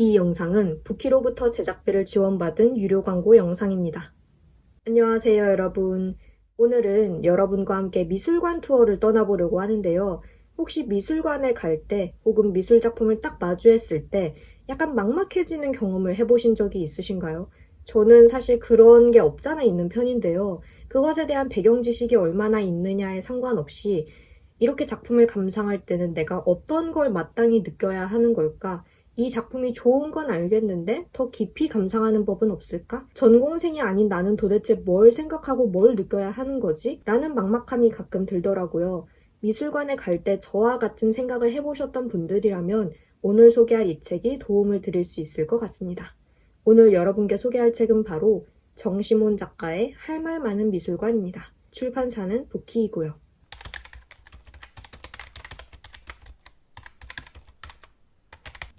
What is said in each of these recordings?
이 영상은 부키로부터 제작비를 지원받은 유료 광고 영상입니다. 안녕하세요, 여러분. 오늘은 여러분과 함께 미술관 투어를 떠나보려고 하는데요. 혹시 미술관에 갈 때 혹은 미술 작품을 딱 마주했을 때 약간 막막해지는 경험을 해보신 적이 있으신가요? 저는 사실 그런 게 없잖아 있는 편인데요. 그것에 대한 배경 지식이 얼마나 있느냐에 상관없이 이렇게 작품을 감상할 때는 내가 어떤 걸 마땅히 느껴야 하는 걸까? 이 작품이 좋은 건 알겠는데 더 깊이 감상하는 법은 없을까? 전공생이 아닌 나는 도대체 뭘 생각하고 뭘 느껴야 하는 거지? 라는 막막함이 가끔 들더라고요. 미술관에 갈 때 저와 같은 생각을 해보셨던 분들이라면 오늘 소개할 이 책이 도움을 드릴 수 있을 것 같습니다. 오늘 여러분께 소개할 책은 바로 정시몬 작가의 할 말 많은 미술관입니다. 출판사는 부키이고요.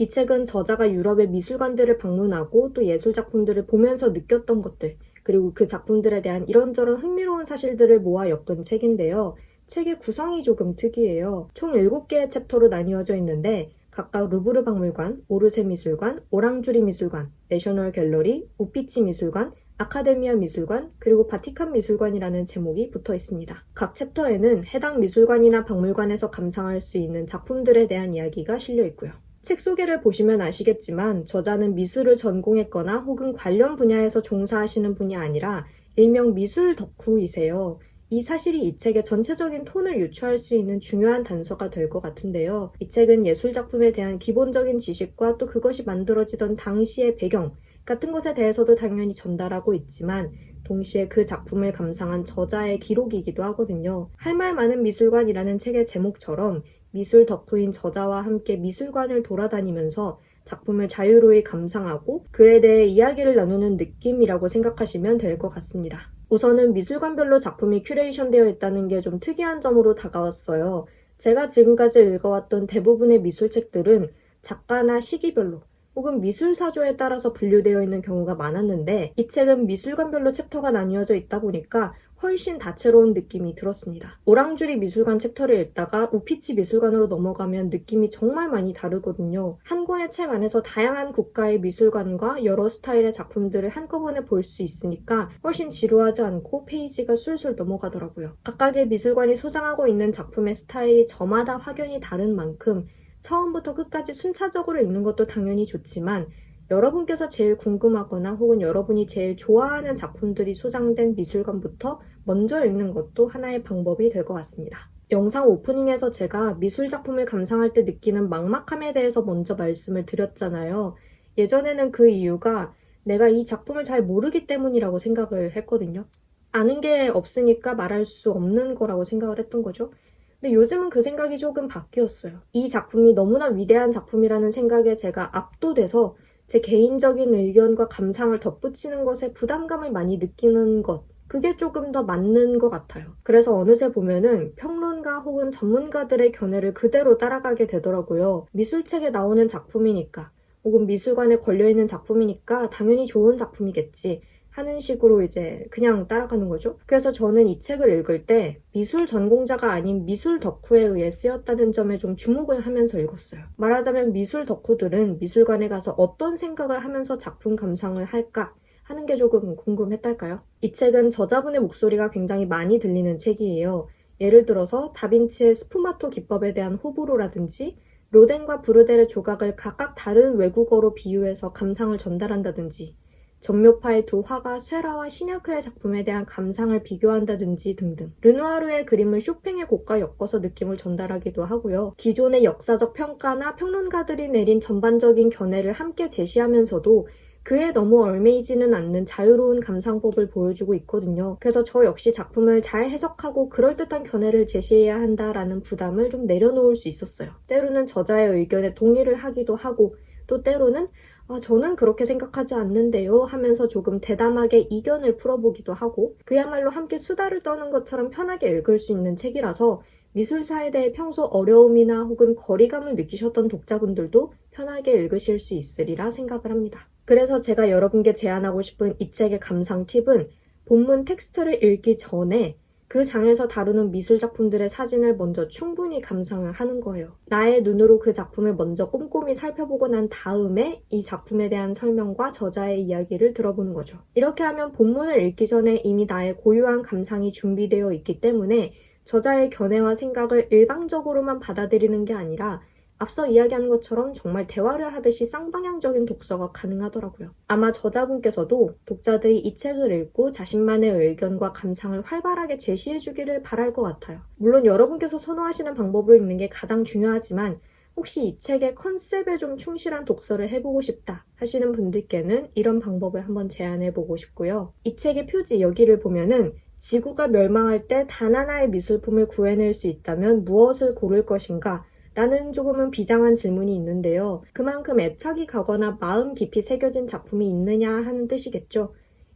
이 책은 저자가 유럽의 미술관들을 방문하고 또 예술 작품들을 보면서 느꼈던 것들, 그리고 그 작품들에 대한 이런저런 흥미로운 사실들을 모아 엮은 책인데요. 책의 구성이 조금 특이해요. 총 7개의 챕터로 나뉘어져 있는데 각각 루브르 박물관, 오르세 미술관, 오랑주리 미술관, 내셔널 갤러리, 우피치 미술관, 아카데미아 미술관, 그리고 바티칸 미술관이라는 제목이 붙어 있습니다. 각 챕터에는 해당 미술관이나 박물관에서 감상할 수 있는 작품들에 대한 이야기가 실려 있고요. 책 소개를 보시면 아시겠지만 저자는 미술을 전공했거나 혹은 관련 분야에서 종사하시는 분이 아니라 일명 미술 덕후이세요. 이 사실이 이 책의 전체적인 톤을 유추할 수 있는 중요한 단서가 될 것 같은데요. 이 책은 예술 작품에 대한 기본적인 지식과 또 그것이 만들어지던 당시의 배경 같은 것에 대해서도 당연히 전달하고 있지만 동시에 그 작품을 감상한 저자의 기록이기도 하거든요. 할 말 많은 미술관이라는 책의 제목처럼 미술 덕후인 저자와 함께 미술관을 돌아다니면서 작품을 자유로이 감상하고 그에 대해 이야기를 나누는 느낌이라고 생각하시면 될 것 같습니다. 우선은 미술관별로 작품이 큐레이션 되어 있다는 게 좀 특이한 점으로 다가왔어요. 제가 지금까지 읽어왔던 대부분의 미술책들은 작가나 시기별로 혹은 미술사조에 따라서 분류되어 있는 경우가 많았는데 이 책은 미술관별로 챕터가 나뉘어져 있다 보니까 훨씬 다채로운 느낌이 들었습니다. 오랑주리 미술관 챕터를 읽다가 우피치 미술관으로 넘어가면 느낌이 정말 많이 다르거든요. 한 권의 책 안에서 다양한 국가의 미술관과 여러 스타일의 작품들을 한꺼번에 볼 수 있으니까 훨씬 지루하지 않고 페이지가 술술 넘어가더라고요. 각각의 미술관이 소장하고 있는 작품의 스타일이 저마다 확연히 다른 만큼 처음부터 끝까지 순차적으로 읽는 것도 당연히 좋지만 여러분께서 제일 궁금하거나 혹은 여러분이 제일 좋아하는 작품들이 소장된 미술관부터 먼저 읽는 것도 하나의 방법이 될 것 같습니다. 영상 오프닝에서 제가 미술 작품을 감상할 때 느끼는 막막함에 대해서 먼저 말씀을 드렸잖아요. 예전에는 그 이유가 내가 이 작품을 잘 모르기 때문이라고 생각을 했거든요. 아는 게 없으니까 말할 수 없는 거라고 생각을 했던 거죠. 근데 요즘은 그 생각이 조금 바뀌었어요. 이 작품이 너무나 위대한 작품이라는 생각에 제가 압도돼서 제 개인적인 의견과 감상을 덧붙이는 것에 부담감을 많이 느끼는 것. 그게 조금 더 맞는 것 같아요. 그래서 어느새 보면은 평론가 혹은 전문가들의 견해를 그대로 따라가게 되더라고요. 미술책에 나오는 작품이니까, 혹은 미술관에 걸려있는 작품이니까 당연히 좋은 작품이겠지. 하는 식으로 이제 그냥 따라가는 거죠. 그래서 저는 이 책을 읽을 때 미술 전공자가 아닌 미술 덕후에 의해 쓰였다는 점에 좀 주목을 하면서 읽었어요. 말하자면 미술 덕후들은 미술관에 가서 어떤 생각을 하면서 작품 감상을 할까 하는 게 조금 궁금했달까요? 이 책은 저자분의 목소리가 굉장히 많이 들리는 책이에요. 예를 들어서 다빈치의 스푸마토 기법에 대한 호불호라든지 로덴과 브루델의 조각을 각각 다른 외국어로 비유해서 감상을 전달한다든지 전묘파의 두 화가 쇠라와 시냐크의 작품에 대한 감상을 비교한다든지 등등. 르누아르의 그림을 쇼팽의 곡과 엮어서 느낌을 전달하기도 하고요. 기존의 역사적 평가나 평론가들이 내린 전반적인 견해를 함께 제시하면서도 그에 너무 얽매이지는 않는 자유로운 감상법을 보여주고 있거든요. 그래서 저 역시 작품을 잘 해석하고 그럴듯한 견해를 제시해야 한다라는 부담을 좀 내려놓을 수 있었어요. 때로는 저자의 의견에 동의를 하기도 하고 또 때로는 아, 저는 그렇게 생각하지 않는데요 하면서 조금 대담하게 이견을 풀어보기도 하고 그야말로 함께 수다를 떠는 것처럼 편하게 읽을 수 있는 책이라서 미술사에 대해 평소 어려움이나 혹은 거리감을 느끼셨던 독자분들도 편하게 읽으실 수 있으리라 생각을 합니다. 그래서 제가 여러분께 제안하고 싶은 이 책의 감상 팁은 본문 텍스트를 읽기 전에 그 장에서 다루는 미술 작품들의 사진을 먼저 충분히 감상을 하는 거예요. 나의 눈으로 그 작품을 먼저 꼼꼼히 살펴보고 난 다음에 이 작품에 대한 설명과 저자의 이야기를 들어보는 거죠. 이렇게 하면 본문을 읽기 전에 이미 나의 고유한 감상이 준비되어 있기 때문에 저자의 견해와 생각을 일방적으로만 받아들이는 게 아니라 앞서 이야기한 것처럼 정말 대화를 하듯이 쌍방향적인 독서가 가능하더라고요. 아마 저자분께서도 독자들이 이 책을 읽고 자신만의 의견과 감상을 활발하게 제시해 주기를 바랄 것 같아요. 물론 여러분께서 선호하시는 방법으로 읽는 게 가장 중요하지만 혹시 이 책의 컨셉에 좀 충실한 독서를 해보고 싶다 하시는 분들께는 이런 방법을 한번 제안해 보고 싶고요. 이 책의 표지 여기를 보면은 지구가 멸망할 때 단 하나의 미술품을 구해낼 수 있다면 무엇을 고를 것인가? 라는 조금은 비장한 질문이 있는데요. 그만큼 애착이 가거나 마음 깊이 새겨진 작품이 있느냐 하는 뜻이겠죠.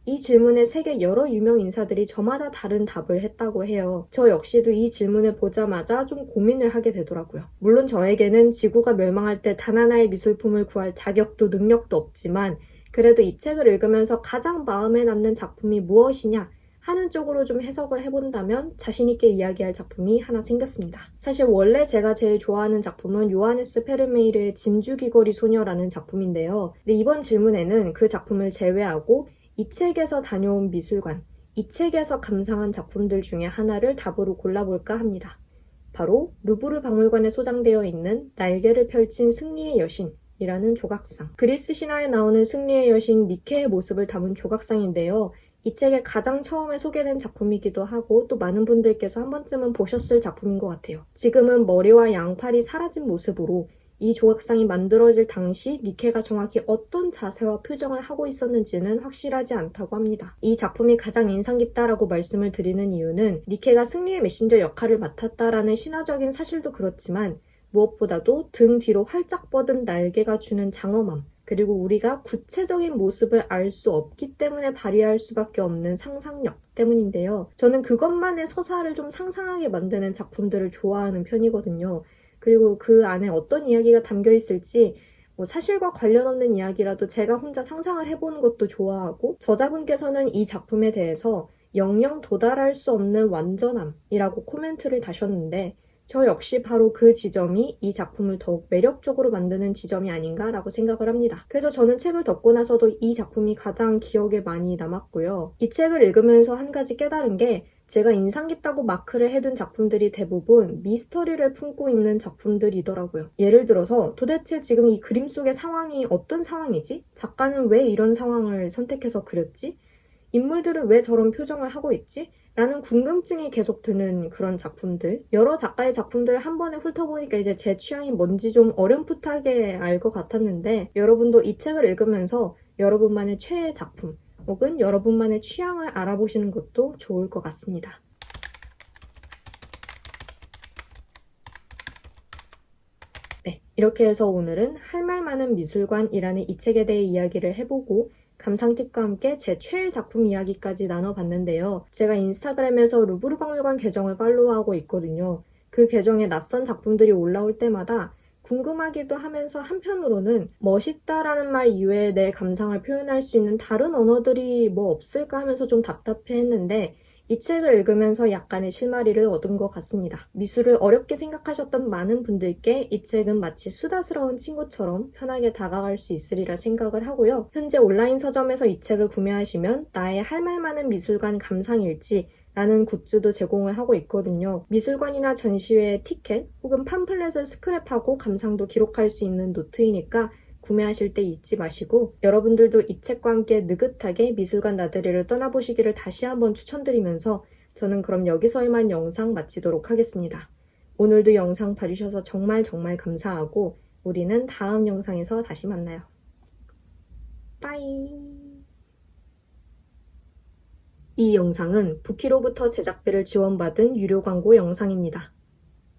이 질문에 세계 여러 유명 인사들이 저마다 다른 답을 했다고 해요. 저 역시도 이 질문을 보자마자 좀 고민을 하게 되더라고요. 물론 저에게는 지구가 멸망할 때 단 하나의 미술품을 구할 자격도 능력도 없지만 그래도 이 책을 읽으면서 가장 마음에 남는 작품이 무엇이냐 하는 쪽으로 좀 해석을 해본다면 자신있게 이야기할 작품이 하나 생겼습니다. 사실 원래 제가 제일 좋아하는 작품은 요하네스 페르메이르의 진주귀걸이 소녀라는 작품인데요. 근데 이번 질문에는 그 작품을 제외하고 이 책에서 다녀온 미술관, 이 책에서 감상한 작품들 중에 하나를 답으로 골라볼까 합니다. 바로 루브르 박물관에 소장되어 있는 날개를 펼친 승리의 여신, 이라는 조각상. 그리스 신화에 나오는 승리의 여신 니케의 모습을 담은 조각상인데요. 이 책의 가장 처음에 소개된 작품이기도 하고 또 많은 분들께서 한 번쯤은 보셨을 작품인 것 같아요. 지금은 머리와 양팔이 사라진 모습으로 이 조각상이 만들어질 당시 니케가 정확히 어떤 자세와 표정을 하고 있었는지는 확실하지 않다고 합니다. 이 작품이 가장 인상 깊다라고 말씀을 드리는 이유는 니케가 승리의 메신저 역할을 맡았다라는 신화적인 사실도 그렇지만 무엇보다도 등 뒤로 활짝 뻗은 날개가 주는 장엄함, 그리고 우리가 구체적인 모습을 알 수 없기 때문에 발휘할 수밖에 없는 상상력 때문인데요. 저는 그것만의 서사를 좀 상상하게 만드는 작품들을 좋아하는 편이거든요. 그리고 그 안에 어떤 이야기가 담겨 있을지 뭐 사실과 관련 없는 이야기라도 제가 혼자 상상을 해보는 것도 좋아하고 저자분께서는 이 작품에 대해서 영영 도달할 수 없는 완전함이라고 코멘트를 다셨는데 저 역시 바로 그 지점이 이 작품을 더욱 매력적으로 만드는 지점이 아닌가라고 생각을 합니다. 그래서 저는 책을 덮고 나서도 이 작품이 가장 기억에 많이 남았고요. 이 책을 읽으면서 한 가지 깨달은 게 제가 인상 깊다고 마크를 해둔 작품들이 대부분 미스터리를 품고 있는 작품들이더라고요. 예를 들어서 도대체 지금 이 그림 속의 상황이 어떤 상황이지? 작가는 왜 이런 상황을 선택해서 그렸지? 인물들은 왜 저런 표정을 하고 있지? 라는 궁금증이 계속 드는 그런 작품들. 여러 작가의 작품들을 한 번에 훑어보니까 이제 제 취향이 뭔지 좀 어렴풋하게 알 것 같았는데 여러분도 이 책을 읽으면서 여러분만의 최애 작품 혹은 여러분만의 취향을 알아보시는 것도 좋을 것 같습니다. 네, 이렇게 해서 오늘은 할 말 많은 미술관이라는 이 책에 대해 이야기를 해보고 감상 팁과 함께 제 최애 작품 이야기까지 나눠봤는데요. 제가 인스타그램에서 루브르 박물관 계정을 팔로우하고 있거든요. 그 계정에 낯선 작품들이 올라올 때마다 궁금하기도 하면서 한편으로는 멋있다라는 말 이외에 내 감상을 표현할 수 있는 다른 언어들이 뭐 없을까 하면서 좀 답답해 했는데 이 책을 읽으면서 약간의 실마리를 얻은 것 같습니다. 미술을 어렵게 생각하셨던 많은 분들께 이 책은 마치 수다스러운 친구처럼 편하게 다가갈 수 있으리라 생각을 하고요. 현재 온라인 서점에서 이 책을 구매하시면 나의 할 말 많은 미술관 감상일지 라는 굿즈도 제공을 하고 있거든요. 미술관이나 전시회의 티켓 혹은 팜플렛을 스크랩하고 감상도 기록할 수 있는 노트이니까 구매하실 때 잊지 마시고 여러분들도 이 책과 함께 느긋하게 미술관 나들이를 떠나보시기를 다시 한번 추천드리면서 저는 그럼 여기서 이만 영상 마치도록 하겠습니다. 오늘도 영상 봐주셔서 정말 정말 감사하고 우리는 다음 영상에서 다시 만나요. 빠이. 이 영상은 부키로부터 제작비를 지원받은 유료 광고 영상입니다.